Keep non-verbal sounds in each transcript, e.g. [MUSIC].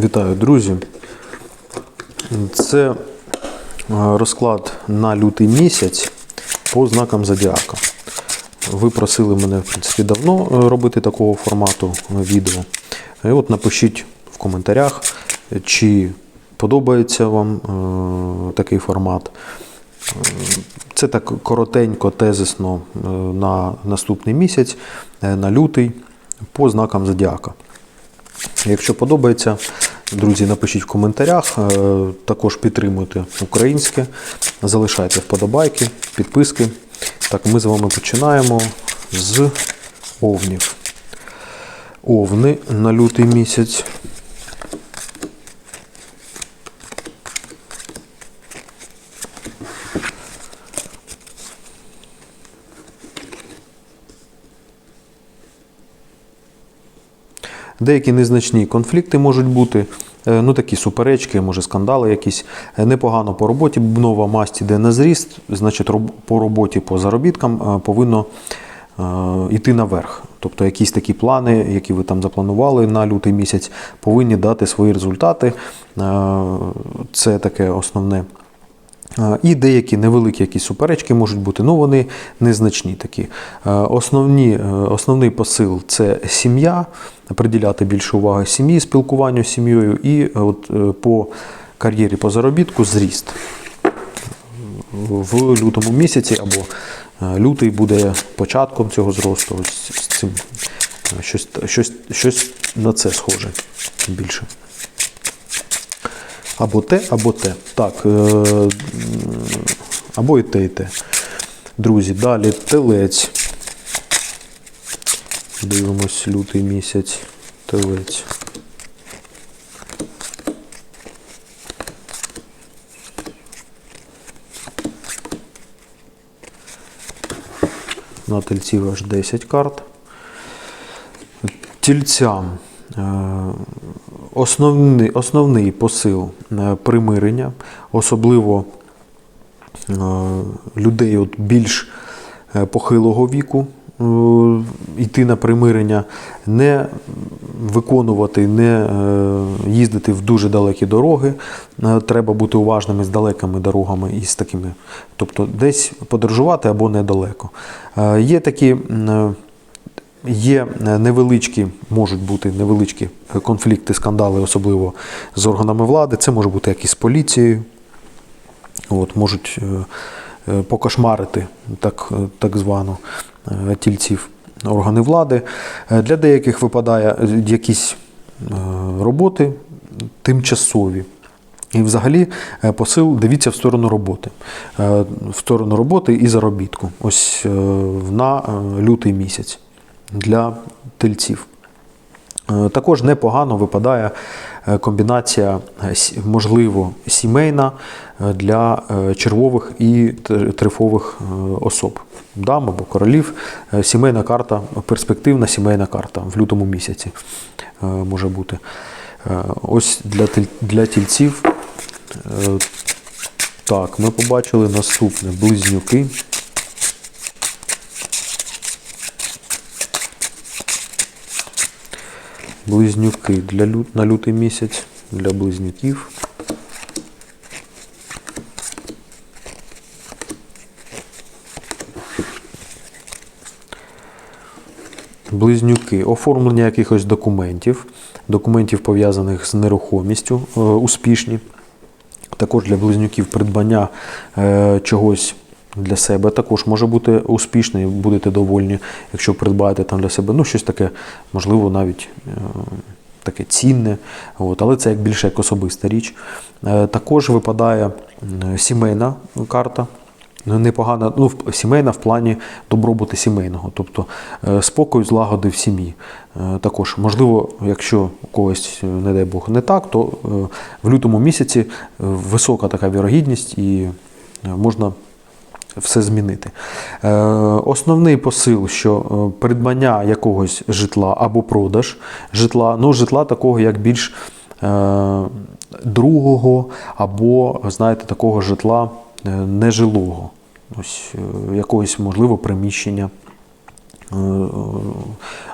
Вітаю, друзі. Це е, розклад на лютий місяць по знакам зодіака. Ви просили мене, в принципі, давно е, робити такого формату е, відео. І от напишіть в коментарях, чи подобається вам такий формат. Це так коротенько, тезисно на наступний місяць, на лютий, по знакам зодіака. Якщо подобається, друзі, напишіть в коментарях. Е, Також підтримуйте українське, залишайте вподобайки, підписки. Так, ми з вами починаємо з овнів. Овни на лютий місяць. Деякі незначні конфлікти можуть бути, е, ну такі суперечки, може скандали якісь. Е, Непогано по роботі. Бубнова масть іде на зріст, значить по роботі, по заробіткам е, повинно йти наверх. Тобто якісь такі плани, які ви там запланували на лютий місяць, повинні дати свої результати. Це таке основне. І деякі невеликі якісь суперечки можуть бути, ну вони незначні такі. Основні, е, основний посил це сім'я, приділяти більше уваги сім'ї, спілкуванню з сім'єю, і е, от е, по кар'єрі, по заробітку зріст. В лютому місяці або лютий буде початком цього зросту. Ось з цим щось, щось, щось на це схоже більше. Або те, або те. Так. е, Або і те, і те. Друзі, далі телець. Дивимось лютий місяць. Телець. На тельців аж 10 карт. Тільцям. Основний, основний посил е, примирення, особливо е, людей от більш е, похилого віку, йти на примирення, не виконувати, не їздити в дуже далекі дороги. Треба бути уважними з далекими дорогами і з такими, тобто десь подорожувати або недалеко. Є такі. Є е, невеличкі, можуть бути невеличкі е, конфлікти, скандали, особливо з органами влади. Це може бути як і з поліцією. От, можуть е, покошмарити так, так звану е, тільців органи влади. Для деяких випадає якісь роботи тимчасові. І взагалі посил дивіться в сторону роботи, в сторону роботи і заробітку. Ось на лютий місяць для тельців. Е, Також непогано випадає е, комбінація, е, можливо, сімейна для червових і трифових особ, дам або королів. Сімейна карта, перспективна сімейна карта в лютому місяці може бути. Ось для, для тільців. Так, ми побачили наступне близнюки. Близнюки для лю... на лютий місяць для близнюків. Близнюки. Оформлення якихось документів, документів пов'язаних з нерухомістю, е, успішні. Також для близнюків придбання е, чогось для себе також може бути успішне, і будете довольні, якщо придбаєте там для себе ну, щось таке, можливо, навіть е, таке цінне. От, але це як більше як особиста річ. Е, також випадає сімейна карта. Ну, Непогана, ну, сімейна в плані добробуту сімейного, тобто е, спокою, злагоди в сім'ї. Також, можливо, якщо у когось, не дай Бог, не так, то в лютому місяці висока така вірогідність і можна все змінити. Е, Основний посил, що е, придбання якогось житла або продаж житла, ну житла такого як більш е, другого, або, знаєте, такого житла нежилого, ось якогось можливо приміщення.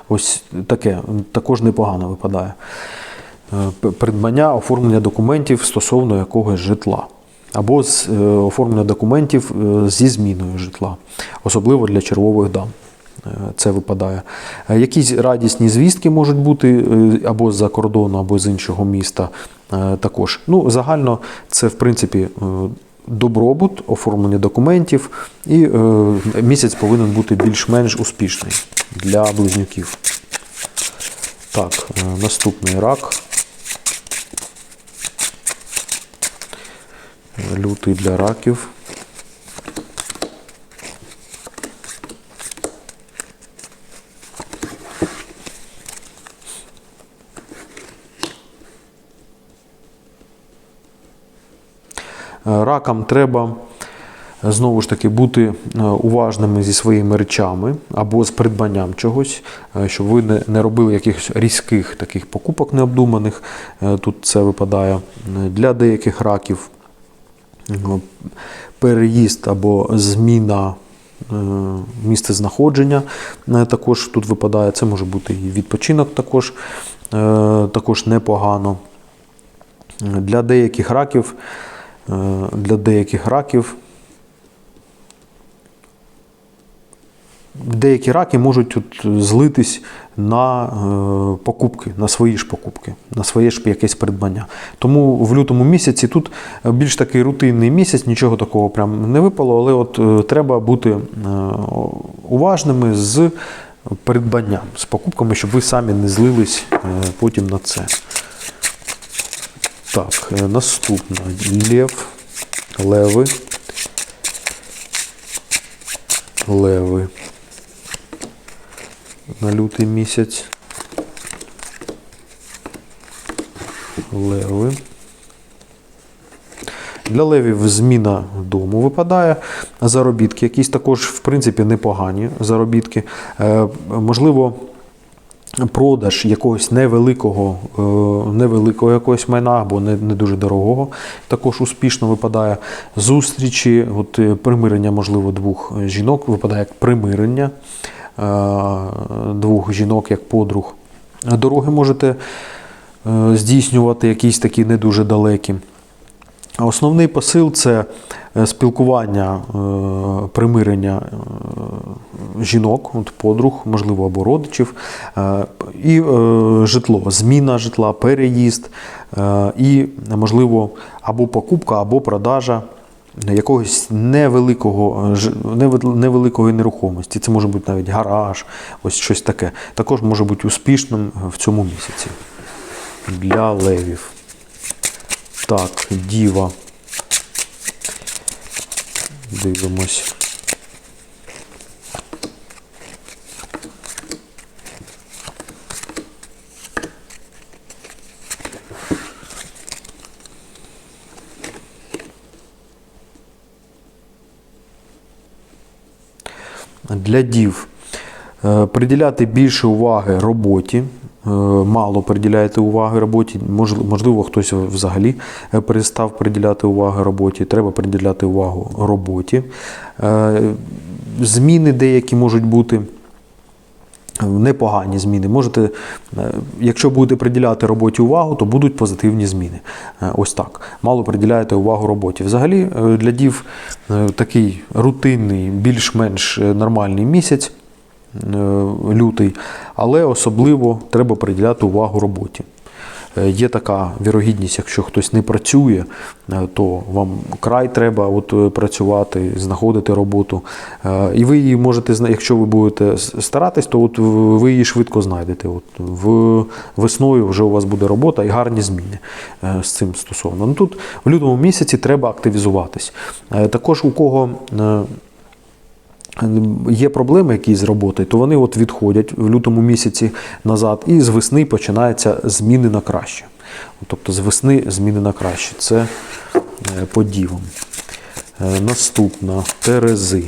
Ось таке також непогано випадає. придбання оформлення документів стосовно якогось житла. Або з е, оформлення документів е, зі зміною житла, особливо для червових дам. Е, Це випадає. Якісь радісні звістки можуть бути або з-за кордону, або з іншого міста. Також. Ну, загально це, в принципі, добробут, оформлення документів, і місяць повинен бути більш-менш успішний для близнюків. Так, наступний рак. Лютий для раків. Е, Ракам треба е, знову ж таки бути е, уважними зі своїми речами або з придбанням чогось, щоб ви не, робили якихось різких таких покупок необдуманих. Тут це випадає для деяких раків. Е, Переїзд або зміна місце місцезнаходження е, також тут випадає. Це може бути і відпочинок також, е, також непогано. Для деяких раків, е, для деяких раків деякі раки можуть от злитись на е, покупки, на свої ж покупки, на своє ж якесь придбання. Тому в лютому місяці тут більш такий рутинний місяць, нічого такого прям не випало, але от е, треба бути е, уважними з придбанням, з покупками, щоб ви самі не злились е, потім на це. Так, е, наступна лев, леви. Леви. На лютий місяць. Леви. Для левів зміна дому випадає. Заробітки якісь також, в принципі, непогані заробітки. Е, можливо, продаж якогось невеликого, е, невеликого якогось майна або не, не дуже дорогого, також успішно випадає. Зустрічі, от е, примирення, можливо, двох жінок випадає як примирення двох жінок як подруг. Дороги можете е, здійснювати якісь такі не дуже далекі. Основний посил це е, спілкування, е, примирення е, жінок, подруг, можливо, або родичів, е, і е, житло, зміна житла, переїзд, е, і, можливо, або покупка, або продажа якогось невеликого, е, невеликої нерухомості. Це може бути навіть гараж, ось щось таке. Також може бути успішним в цьому місяці для левів. Так, діва. Дивимось. Для дів е, приділяти більше уваги роботі. е, Мало приділяєте уваги роботі, можливо, хтось взагалі е, перестав приділяти уваги роботі. Треба приділяти увагу роботі. Зміни деякі можуть бути. Непогані зміни. Можете, е, якщо будете приділяти роботі увагу, то будуть позитивні зміни. Е, Ось так. Мало приділяєте увагу роботі. Взагалі, е, для дів такий рутинний, більш-менш нормальний місяць, лютий, але особливо треба приділяти увагу роботі. Е, Є така вірогідність, якщо хтось не працює, е, то вам край треба от е, працювати, знаходити роботу. І ви її можете якщо ви будете старатись, то от ви її швидко знайдете. От в весною вже у вас буде робота і гарні зміни з цим стосовно. Ну тут в лютому місяці треба активізуватись. Також у кого є проблеми якісь з роботи, то вони от відходять в лютому місяці назад, і з весни починаються зміни на краще. Тобто з весни зміни на краще. Це е, по дівам. Е, Наступна Терези.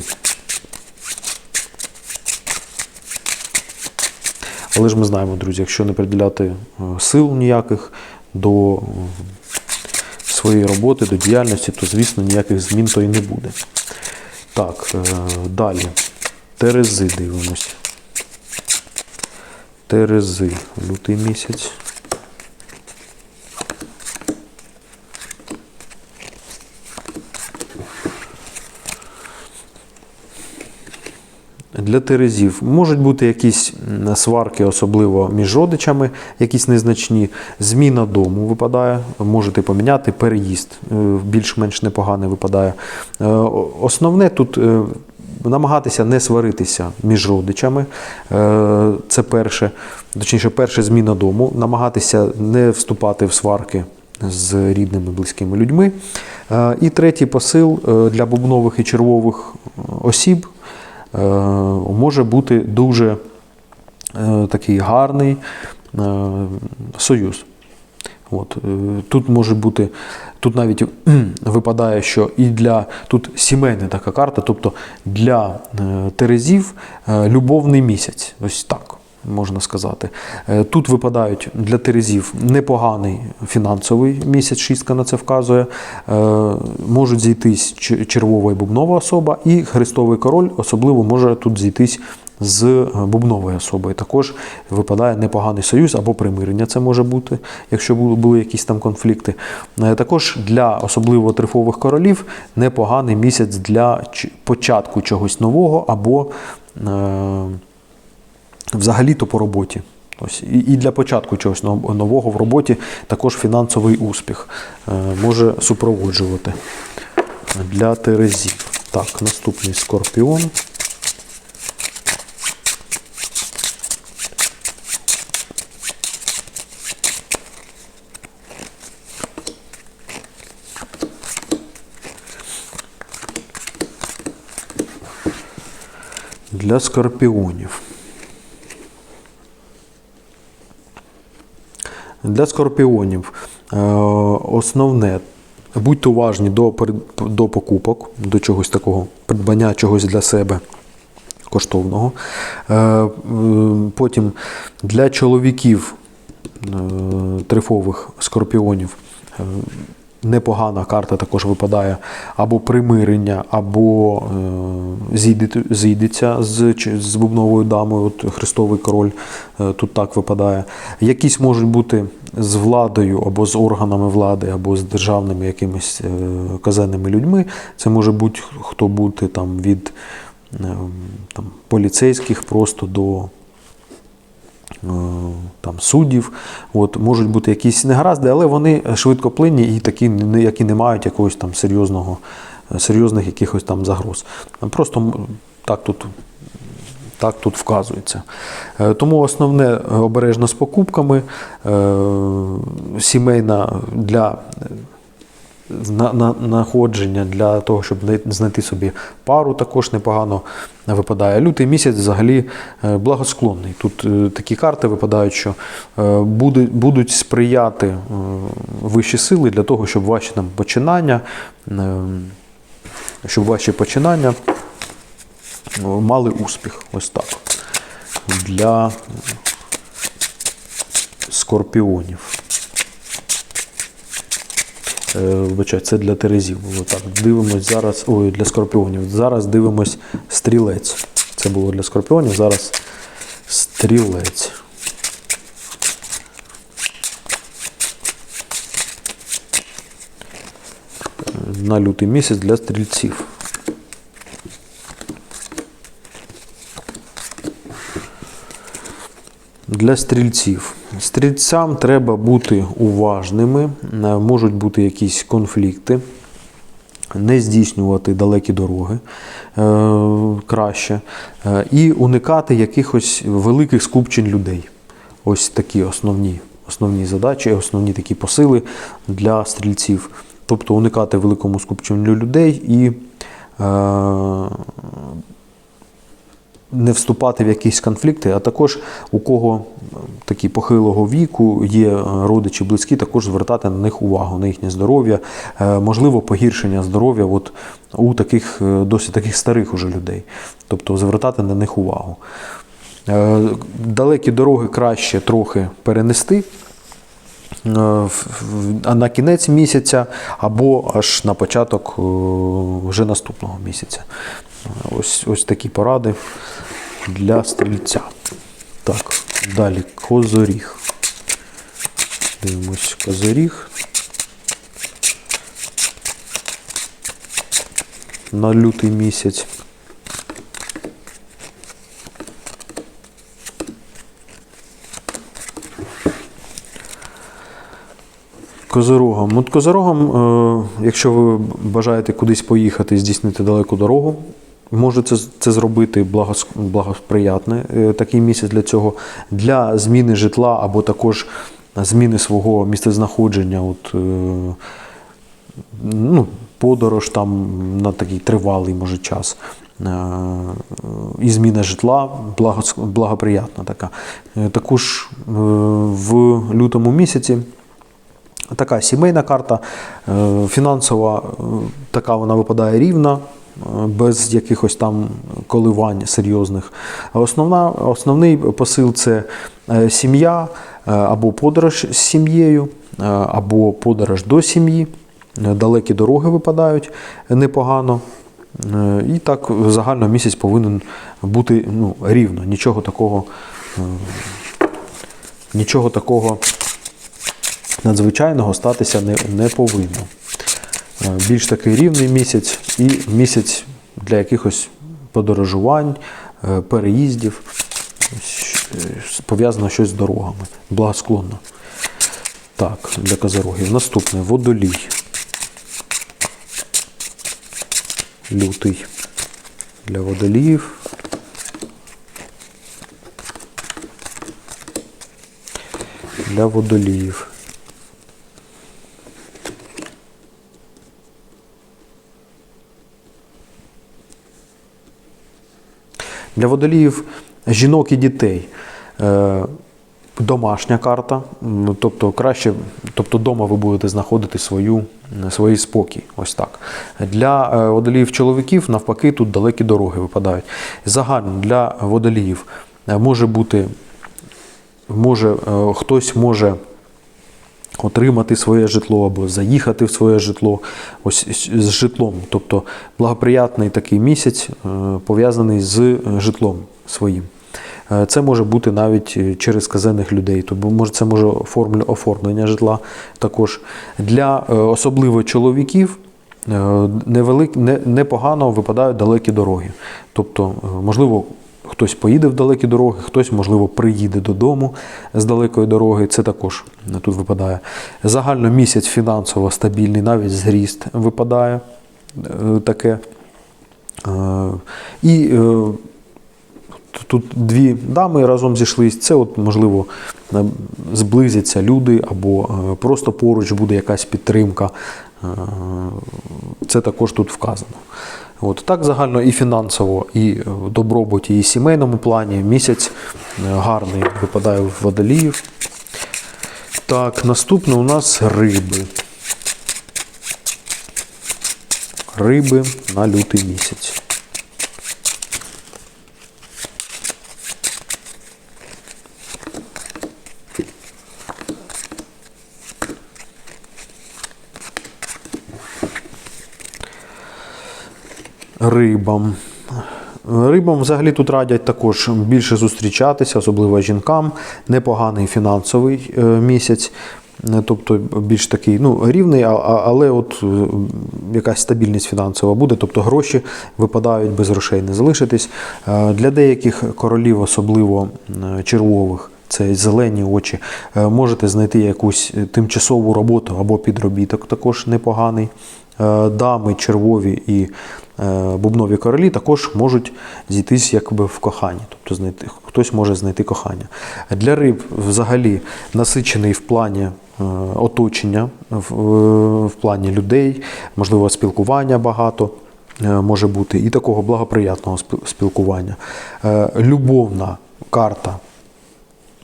Але ж ми знаємо, друзі, якщо не приділяти е, сил ніяких до своєї роботи, до діяльності, то, звісно, ніяких змін то і не буде. Так, е, далі. Терези дивимось. Терези. Лютий місяць. Для терезів можуть бути якісь сварки, особливо між родичами, якісь незначні. Зміна дому випадає, можете поміняти, переїзд е, більш-менш непоганий випадає. Е, Основне тут е, намагатися не сваритися між родичами. Це перше, точніше, перша зміна дому, намагатися не вступати в сварки з рідними близькими людьми. І третій посил для бубнових і червових осіб може бути дуже е, такий гарний е, союз. От, е, тут може бути, тут навіть [CLEARS THROAT] випадає, що і для тут сімейна така карта, тобто для е, Терезів е, любовний місяць. Ось так можна сказати. Е, Тут випадають для Терезів непоганий фінансовий місяць, шістка на це вказує. Е, Можуть зійтись червова і бубнова особа, і Христовий король особливо може тут зійтись з е, бубновою особою. Також випадає непоганий союз або примирення, це може бути, якщо були якісь там конфлікти. Також для особливо трифових королів непоганий місяць для початку чогось нового або взагалі-то по роботі. Ось, і, для початку чогось нового в роботі також фінансовий успіх е, може супроводжувати для Терезів. Так, наступний скорпіон. Для скорпіонів. Для скорпіонів е, основне будьте уважні до, до покупок, до чогось такого, придбання чогось для себе коштовного. Е, Потім для чоловіків е, трифових скорпіонів непогана карта також випадає або примирення, або е, зійдеться з, з бубновою дамою, от Христовий король е, тут так випадає. Якісь можуть бути з владою, або з органами влади, або з державними якимись е, казенними людьми. Це може бути хто бути там від там, поліцейських просто до там, суддів. От, можуть бути якісь негаразди, але вони швидкоплинні і такі, які не мають якогось там серйозного, е, серйозних якихось там загроз. Просто так тут. Так тут вказується. Е, Тому основне е, обережно з покупками, е, сімейна для е, находження для того, щоб знайти собі пару, також непогано випадає. Лютий місяць взагалі е, благосклонний. Тут е, такі карти випадають, що е, будуть сприяти вищі сили для того, щоб ваші там починання, щоб ваші починання мали успіх. Ось так. Для скорпіонів. Е, Вибачай, це для Терезів було так. Дивимось зараз. Ой, для скорпіонів. Зараз дивимось стрілець. Це було для скорпіонів, зараз стрілець. На лютий місяць для стрільців. Для стрільців. Стрільцям треба бути уважними, е, можуть бути якісь конфлікти, не здійснювати далекі дороги е, краще, е, і уникати якихось великих скупчень людей. Ось такі основні, основні задачі, основні такі посили для стрільців. Тобто уникати великому скупченню людей і не вступати в якісь конфлікти, а також у кого такі похилого віку є е, родичі близькі, також звертати на них увагу, на їхнє здоров'я, Е, можливо, погіршення здоров'я от у таких е, досить таких старих уже людей, тобто звертати на них увагу. Далекі дороги краще трохи перенести. на кінець місяця або аж на початок вже наступного місяця. Ось ось такі поради для стрільця. Так, далі козоріг. Дивимось козоріг. На лютий місяць. Козорогам. От козорогом, е, якщо ви бажаєте кудись поїхати, здійснити далеку дорогу, можете це, це зробити благос, благосприятне е, такий місяць для цього. Для зміни житла або також зміни свого місцезнаходження. От, е, ну, подорож там на такий тривалий може час. Е, І зміна житла благоприятна така. Також в лютому місяці така сімейна карта, фінансова, така вона випадає рівна, без якихось там коливань серйозних. Основна, основний посил це е, сім'я е, або подорож з сім'єю, е, або подорож до сім'ї. Далекі дороги випадають непогано. І так загально місяць повинен бути ну, рівно. Нічого такого, нічого такого надзвичайного статися не, не повинно. Е, Більш такий рівний місяць і місяць для якихось подорожувань, е, переїздів, е, пов'язано щось з дорогами. Благосклонно. Так, для козорогів. Наступне водолій. Лютий. Для водоліїв. Для водоліїв. Для водоліїв жінок і дітей. Е, Домашня карта, тобто краще, тобто вдома ви будете знаходити свою, свій спокій. Ось так. Для е, водоліїв чоловіків, навпаки, тут далекі дороги випадають. Загально для водоліїв е, може бути, може, е, хтось може отримати своє житло або заїхати в своє житло ось з житлом. Тобто благоприятний такий місяць е, пов'язаний з е, житлом своїм. Е, Це може бути навіть через казенних людей, тобто це може оформлю- оформлення житла також. Для особливо чоловіків невелик, не, непогано випадають далекі дороги. Тобто, можливо, хтось поїде в далекі дороги, хтось, можливо, приїде додому з далекої дороги. Це також тут випадає. Загально місяць фінансово стабільний, навіть зріст випадає е, таке. Е, І е, тут дві дами разом зійшлись. Це, от, можливо, зблизяться люди, або просто поруч буде якась підтримка. Це також тут вказано. От так загально і фінансово, і в добробуті, і сімейному плані місяць е, гарний випадає в водоліїв. Так, наступне у нас риби. Риби на лютий місяць. Рибам. Рибам взагалі тут радять також більше зустрічатися, особливо жінкам. Непоганий фінансовий е, місяць, е, тобто більш такий ну, рівний, але от е, якась стабільність фінансова буде, тобто гроші випадають без грошей, не залишитись. Для деяких королів, особливо червових, це зелені очі, можете знайти якусь тимчасову роботу або підробіток, також непоганий. Дами червові і бубнові королі також можуть зійтись якби в коханні, тобто знайти, хтось може знайти кохання. Для риб взагалі насичений в плані е, оточення, в, е, в плані людей, можливо, спілкування багато е, може бути, і такого благоприятного спілкування. Е, Любовна карта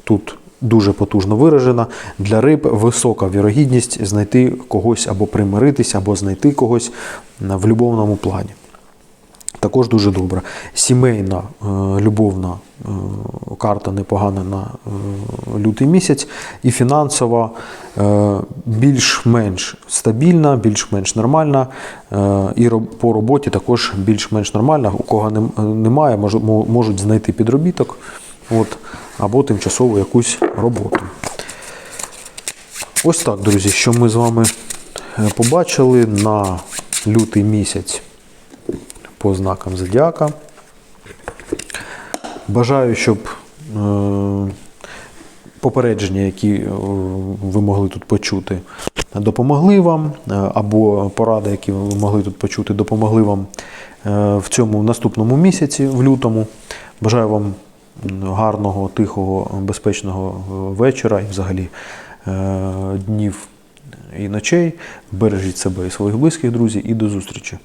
тут дуже потужно виражена. Для риб висока вірогідність знайти когось або примиритися, або знайти когось в любовному плані. Також дуже добре. Сімейна е, любовна е, карта непогана на е, лютий місяць, і фінансова більш-менш стабільна, більш-менш нормальна, і по роботі також більш-менш нормальна. У кого немає, можуть знайти підробіток от, або тимчасову якусь роботу. Ось так, друзі, що ми з вами побачили на лютий місяць по знакам зодіака. Бажаю, щоб е, попередження, які е, ви могли тут почути, допомогли вам, е, або поради, які ви могли тут почути, допомогли вам в цьому наступному місяці, в лютому. Бажаю вам гарного, тихого, безпечного вечора і взагалі днів і ночей. Бережіть себе і своїх близьких, друзі, і до зустрічі.